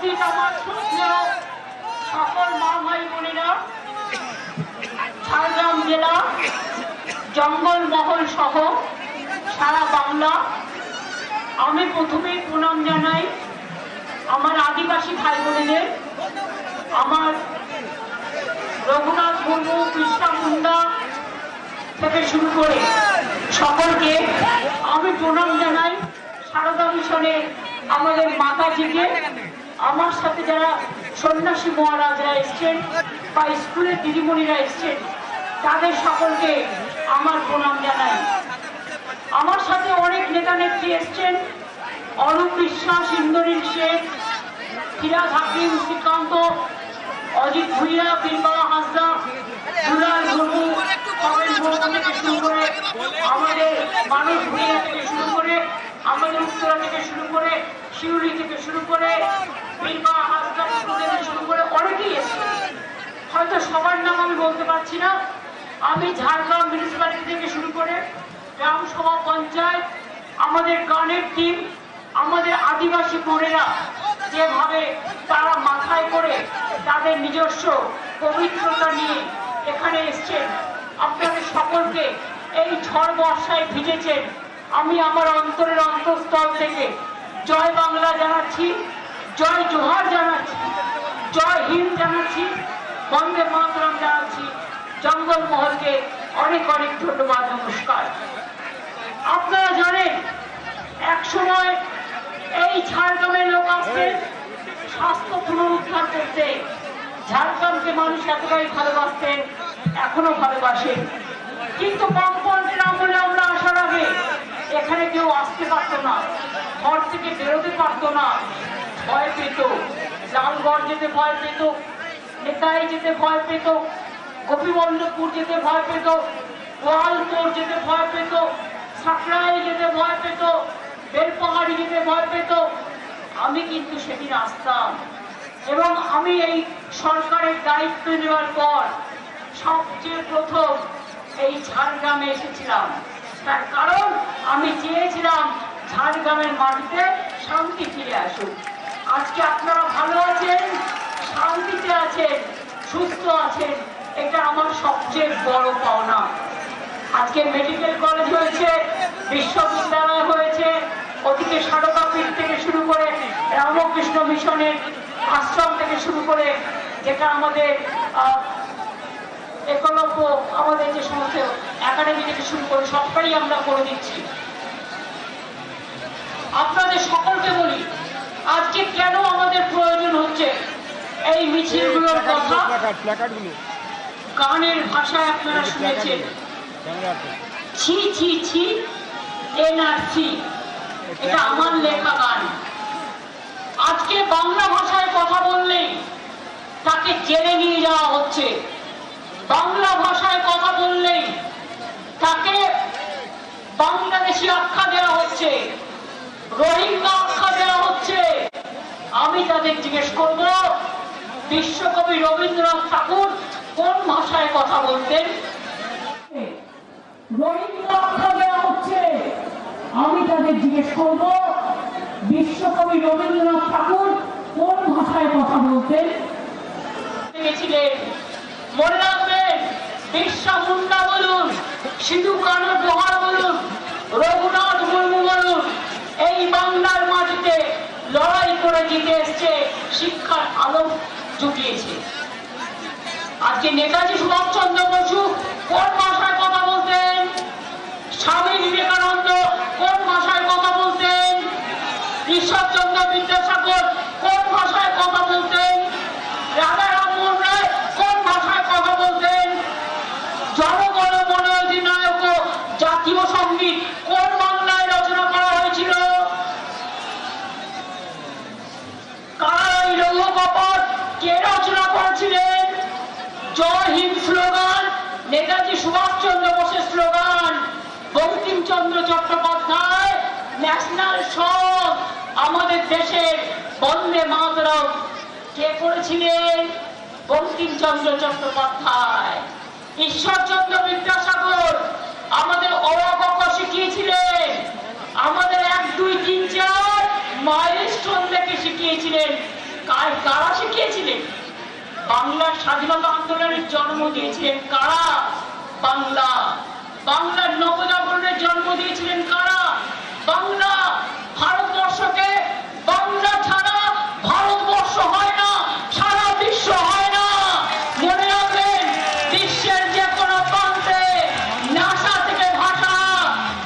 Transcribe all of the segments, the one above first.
উপস্থিত আমার শ্রদ্ধেয় সকল মা ভাই বোনেরা, ঝাড়গ্রাম জেলা জঙ্গলমহল সহ সারা বাংলা, আমি প্রথমেই প্রণাম জানাই আমার আদিবাসী ভাই বোনেদের আমার রঘুনাথ মুর্মু, কৃষ্ণা মুন্ডা থেকে শুরু করে সকলকে আমি প্রণাম জানাই। সারদা মিশনে আমাদের মাতাজিকে আমার সাথে যারা সন্ন্যাসী মহারাজরা এসছেন বা স্কুলের দিদিমণিরা এসছেন, তাদের সকলকে আমার প্রণাম জানাই। আমার সাথে অনেক নেতা নেত্রী এসছেন, অরূপ বিশ্বাস, ইন্দ্রনীল শেখ ফিরাজ হাকিম, শ্রীকান্ত, অজিত ভুইয়া বীরবালা হাসদা, দুলাল মুর্মু থেকে শুরু করে আমাদের মানুষ ভুইয়া থেকে শুরু করে আমাদের উত্তরা থেকে শুরু করে শিউরি থেকে শুরু করে থেকে শুরু করে অনেকেই এসছে। হয়তো সবার নাম আমি বলতে পারছি না। আমি ঝাড়গ্রাম মিউনিসিপ্যালিটি থেকে শুরু করে গ্রাম সভা পঞ্চায়েত, আমাদের গানের টিম আমাদের আদিবাসী বোনেরা যেভাবে তারা মাথায় করে তাদের নিজস্ব পবিত্রতা নিয়ে এখানে এসছেন। আপনাদের সকলকে এই ঝড় বর্ষায় ভিজেছেন। আমি আমার অন্তরের অন্তঃস্থল থেকে জয় বাংলা জানাচ্ছি, জয় জোহার জানাচ্ছি, জয় হিন্দ জানাচ্ছি, বন্দে মাতরম জানাচ্ছি। জঙ্গলমহলকে অনেক অনেক ধন্যবাদ, নমস্কার। আপনারা জানেন, এক সময় এই ঝাড়গ্রামের লোক আসতেন স্বাস্থ্য পুনরুদ্ধার করতে। ঝাড়গ্রামকে মানুষ এতটাই ভালোবাসতেন, এখনও ভালোবাসেন কিন্তু বামপন্থের আমলে আমরা আসার আগে এখানে কেউ আসতে পারতো না। ঘর থেকে বেরোতে পারতো না। ভয় পেত। লালগড় যেতে ভয় পেত। নেতাই যেতে ভয় পেত। গোপীবল্লভপুর যেতে ভয় পেত। গোয়ালপুর যেতে ভয় পেত। সাকরাই যেতে ভয় পেত। বেলপাহাড়ি যেতে ভয় পেত। আমি কিন্তু সেদিন আসতাম। এবং আমি এই সরকারের দায়িত্ব নেওয়ার পর সবচেয়ে প্রথম এই ঝাড়গ্রামে এসেছিলাম। তার কারণ আমি চেয়েছিলাম ঝাড়গ্রামের মাটিতে শান্তি ফিরে আসুক। আজকে আপনারা ভালো আছেন, শান্তিতে আছেন, সুস্থ আছেন, এটা আমার সবচেয়ে বড় পাওনা। আজকে মেডিকেল কলেজ হয়েছে, বিশ্ববিদ্যালয় হয়েছে, ওদিকে সারদা পীঠ থেকে শুরু করে রামকৃষ্ণ মিশনের আশ্রম থেকে শুরু করে যেটা আমাদের একলব্য আমাদের যে সমস্ত একাডেমি থেকে শুরু করে সবটাই আমরা করে দিচ্ছি। আপনাদের সকলকে বলি আজকে কেন আমাদের প্রয়োজন হচ্ছে এই মিছিলগুলোর কথা? গানের ভাষায় আপনারা শুনেছেন। ছি ছি ছি এনআরসি এটা আমার লেখা গান। আজকে বাংলা ভাষায় কথা বললেই তাকে জেলে নিয়ে যাওয়া হচ্ছে। বাংলা ভাষায় কথা বললেই তাকে বাংলাদেশি আখ্যা দেওয়া হচ্ছে, রোহিঙ্গা আখ্যা দেওয়া হচ্ছে। আমি তাদের জিজ্ঞেস করব, বিশ্বকবি রবীন্দ্রনাথ ঠাকুর কোন ভাষায় কথা বলতেন? রোহিঙ্গা আখ্যা দেওয়া হচ্ছে। আমি তাদের জিজ্ঞেস করব, বিশ্বকবি রবীন্দ্রনাথ ঠাকুর কোন ভাষায় কথা বলতেন? গেছিলেন মনে আজকে নেতাজি সুভাষচন্দ্র বসু কোন ভাষায় কথা বলতেন? স্বামী বিবেকানন্দ কোন ভাষায় কথা বলতেন? ঈশ্বরচন্দ্র বিদ্যাসাগর কোন ভাষায় কথা বলতেন? রাজারাম মোহন রায় কোন ভাষায় কথা বলতেন জনগণ মন অধিনায়ক ও জাতীয় সংগীত কোন বাংলায় রচনা করা হয়েছিল কারা এই লৌহ কপট কে রচনা করেছিলেন। জয় হিন্দ স্লোগান, নেতাজি সুভাষচন্দ্র বোসের slogan, Bankimchandra Chattopadhyay, national song, আমাদের দেশের বন্দে মাতরম। কে করেছিলেন? বঙ্কিমচন্দ্র চট্টোপাধ্যায়। ঈশ্বরচন্দ্র বিদ্যাসাগর, আমাদের অবাক শিখিয়েছিলেন। আমাদের এক, দুই, তিন, চার, মাইলস্টোন থেকে শিখিয়েছিলেন। কারা শিখিয়েছিলেন? বাংলার স্বাধীনতা আন্দোলনের জন্ম দিয়েছিলেন কারা? বাংলা। বাংলার নবজাগরণের জন্ম দিয়েছিলেন কারা? বাংলা ভারতবর্ষকে বাংলা ছাড়া ভারতবর্ষ হয় না সারা বিশ্ব হয় না মনে রাখবেন বিশ্বের যে কোনো প্রান্তে নাসা থেকে ভাষা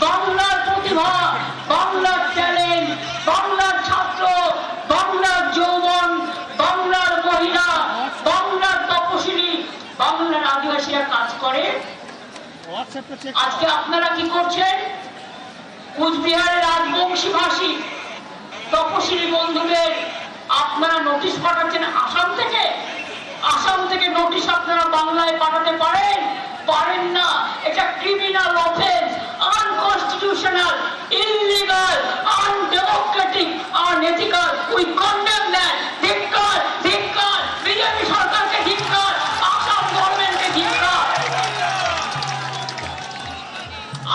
বাংলার প্রতিভা বাংলার ট্যালেন্ট বাংলার ছাত্র বাংলার যৌবন বাংলার মহিলা বাংলার তপশিলি বাংলার আদিবাসীরা কাজ করে হোয়াটসঅ্যাপটা চেক আজকে আপনারা কি করছেন? কুচবিহারের রাজবংশী ভাষী তপশিলি বন্ধুদের আপনারা নোটিশ পাঠাচ্ছেন আসাম থেকে? আসাম থেকে নোটিশ আপনারা বাংলায় পাঠাতে পারেন? পারেন না। এটা criminal offence unconstitutional illegal undemocratic unethical we condemn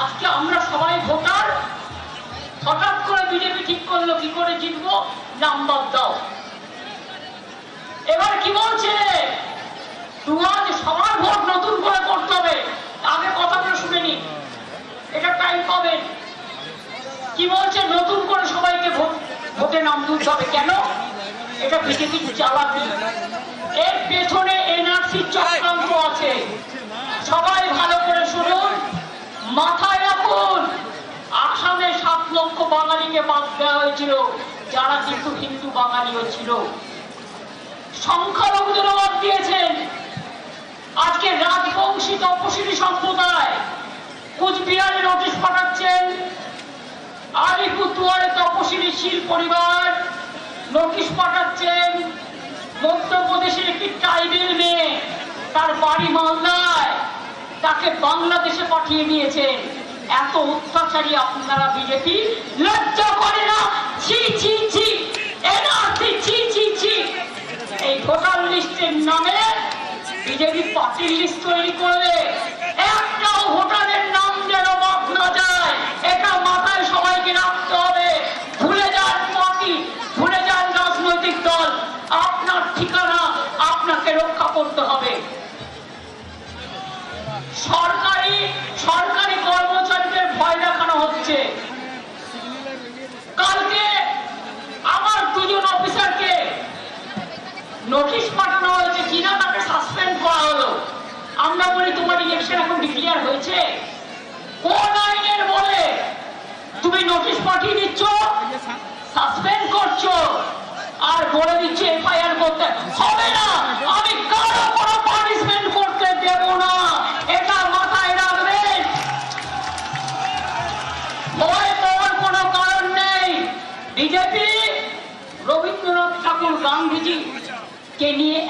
আজকে আমরা সবাই ভোটার। হঠাৎ করে বিজেপি ঠিক করল, কি করে জিতবো? নাম্বার দাও। এবার কি বলছে? দুয়াজ সবার ভোট নতুন করে করতে হবে। আগে কথাগুলো শুনে নি এটা টাইম পাবেন। কি বলছে? নতুন করে সবাইকে ভোট, ভোটে নাম তুলতে হবে। কেন? এটা বিজেপি চালাকি এর পেছনে এনআরসি চক্রান্ত আছে। সবাই ভালো করে শুনুন। মাথায় রাখুন। আসামে সাত লক্ষ বাঙালিকে বাদ দেওয়া হয়েছিল, যারা কিন্তু হিন্দু বাঙালিও ছিল। সংখ্যালঘুদের বাদ দিয়েছেন। আজকে রাজবংশী তপশিলি সম্প্রদায় কুচবিহারে নোটিশ পাঠাচ্ছেন, আলিপুরদুয়ারে তপশিলি শীল পরিবার নোটিশ পাঠাচ্ছেন, মধ্যপ্রদেশের একটি ট্রাইবেল মেয়ে, তার বাড়ি মালদায়। তাকে বাংলাদেশে পাঠিয়ে দিয়েছে। এত অত্যাচারী আপনারা বিজেপি, লজ্জা করে না? ছি ছি ছি এই ভোটার লিস্টের নামে বিজেপি পার্টির লিস্ট তৈরি করবে। একটাও ভোটারের নাম যেন বাদ না যায় এটা মাথায় সবাইকে রাখতে হবে ভুলে যান পার্টি ভুলে যান রাজনৈতিক দল আপনার ঠিকানা আপনাকে রক্ষা করতে হবে সরকারি সরকারি কর্মচারীদের ভয় দেখানো হচ্ছে। কালকে আমার দুজন অফিসারকে নোটিশ পাঠানো হয়েছে, কিনা তাকে সাসপেন্ড করা হলো। আমরা বলি, তোমার ইলেকশন এখন ডিক্লিয়ার হয়েছে? কোন আইনের বলে তুমি নোটিশ পাঠিয়ে দিচ্ছ সাসপেন্ড করছ, আর বলে দিচ্ছে, এফআইআর করতে হবে না।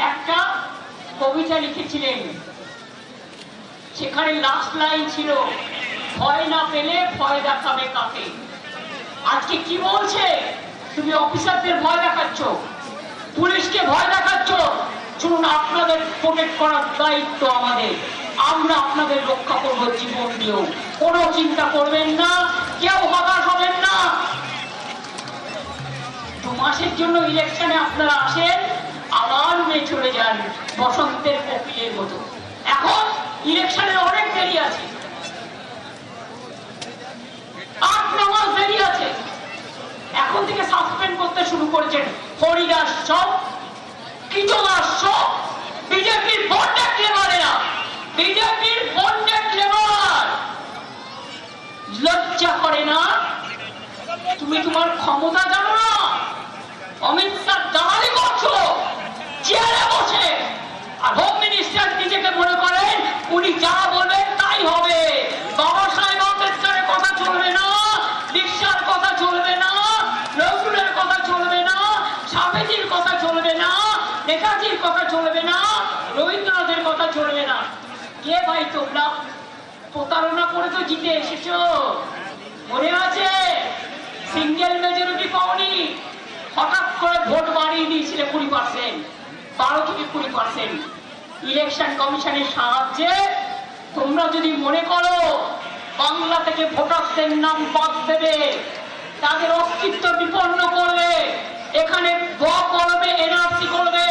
একটা কবিতা লিখেছিলেন। সেখানে লাস্ট লাইন ছিল, ভয় না পেলে ভয় দেখাবে কাকে? আজকে কি বলছে? তুমি অফিসারদের ভয় দেখাচ্ছ, পুলিশকে ভয় দেখাচ্ছ। শুনুন আপনাদের প্রোটেক্ট করার দায়িত্ব আমাদের। আমরা আপনাদের রক্ষা করব জীবন দিয়েও। কোনো চিন্তা করবেন না, কেউ হতাশ হবেন না। দু মাসের জন্য ইলেকশনে আপনারা আসেন আবার উড়ে চলে যান বসন্তের কোকিলের মতো। এখন ইলেকশনের অনেক দেরি আছে। এখন থেকে সাসপেন্ড করতে শুরু হরিদাস সব সব বিজেপির লেবারেরা বিজেপির লেবার লজ্জা করে না? তুমি তোমার ক্ষমতা জানো না? অমিত শাহ চেয়ারে বসে। হোম মিনিস্টার নিজেকে মনে করেন, উনি যা বলবেন তাই হবে। বাবা সাহেব আম্বেদকরের কথা চলবে না রিক্সার কথা চলবে না, নজরুলের কথা চলবে না স্বামীজির কথা চলবে না, নেতাজির কথা চলবে না, রবীন্দ্রনাথের কথা চলবে না। কে ভাই তোমরা? প্রতারণা করে তো জিতে এসেছ। মনে আছে? সিঙ্গেল মেজরিটি পাওনি। হঠাৎ করে ভোট বাড়িয়ে দিয়েছিলে কুড়ি পার্সেন্ট বারো থেকে কুড়ি পার্সেন্ট ইলেকশন কমিশনের সাহায্যে তোমরা যদি মনে করো বাংলা থেকে ভোটারদের নাম বাদ দেবে, তাদের অস্তিত্ব বিপন্ন করবে, এখানে ব কলমে এনআরসি করবে,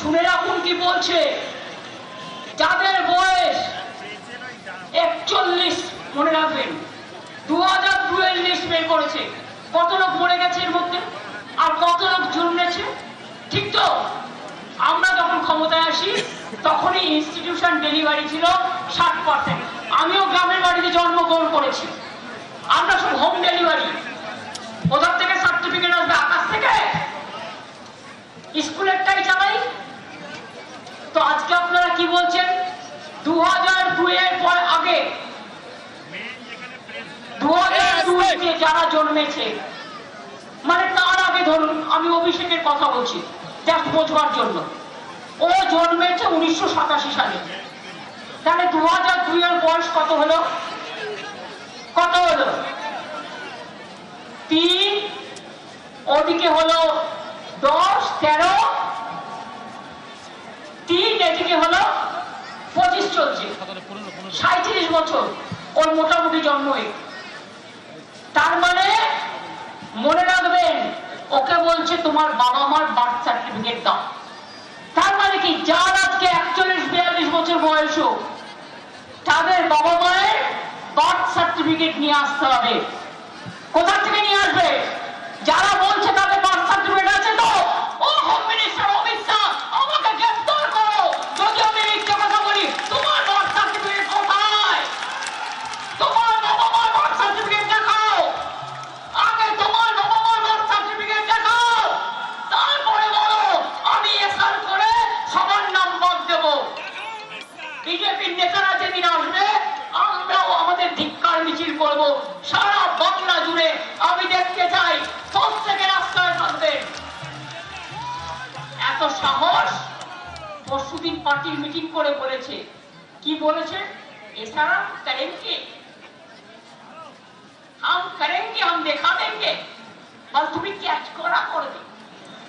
শুনে রাখুন কি বলছে। যাদের বয়স একচল্লিশ, মনে রাখবেন দু হাজার দুয়ের লিস্ট বের করেছে। কত লোক মরে গেছে এর মধ্যে? আর কত লোক জন্মেছে? ঠিক তো? আমরা যখন ক্ষমতায় আসি, তখনই ইনস্টিটিউশন ডেলিভারি ছিল ষাট পার্সেন্ট আমিও গ্রামের বাড়িতে জন্মগ্রহণ করেছি। আমরা সব হোম ডেলিভারি ওদের থেকে সার্টিফিকেট আসবে আকাশ থেকে। স্কুলেরটাই চালাই। তো আজকে আপনারা কি বলছেন? দু হাজার দুইয়ের পর আগে। দু হাজার দুইতে যারা জন্মেছে মানে তার আগে ধরুন, আমি অভিষেকের কথা বলছি। জাস্ট বোঝবার জন্য। ও জন্মেছে উনিশশো সাতাশি সালে। তাহলে দু হাজার দুইয়ের বয়স কত হলো? কত হলো? তিন, ওদিকে হলো দশ, তেরো। তিন, এদিকে হলো পঁচিশ চলছে। সাঁত্রিশ বছর ওর মোটামুটি জন্মই। তার মানে মনে রাখবেন ওকে বলছে তোমার বাবা মার বার্থ সার্টিফিকেট দাও। তার মানে কি? যার আজকে একচল্লিশ বিয়াল্লিশ বছর বয়স হোক, তাদের বাবা মায়ের বার্থ সার্টিফিকেট নিয়ে আসতে হবে। কোথা থেকে নিয়ে আসবে? যারা বলছে তাদের বার্থ সার্টিফিকেট সাহস? পরশুদিন পার্টির মিটিং করে বলেছে। কি বলেছে? এসারাম করেন কি দেখা দেন তুমি ক্যাচ করা করবে।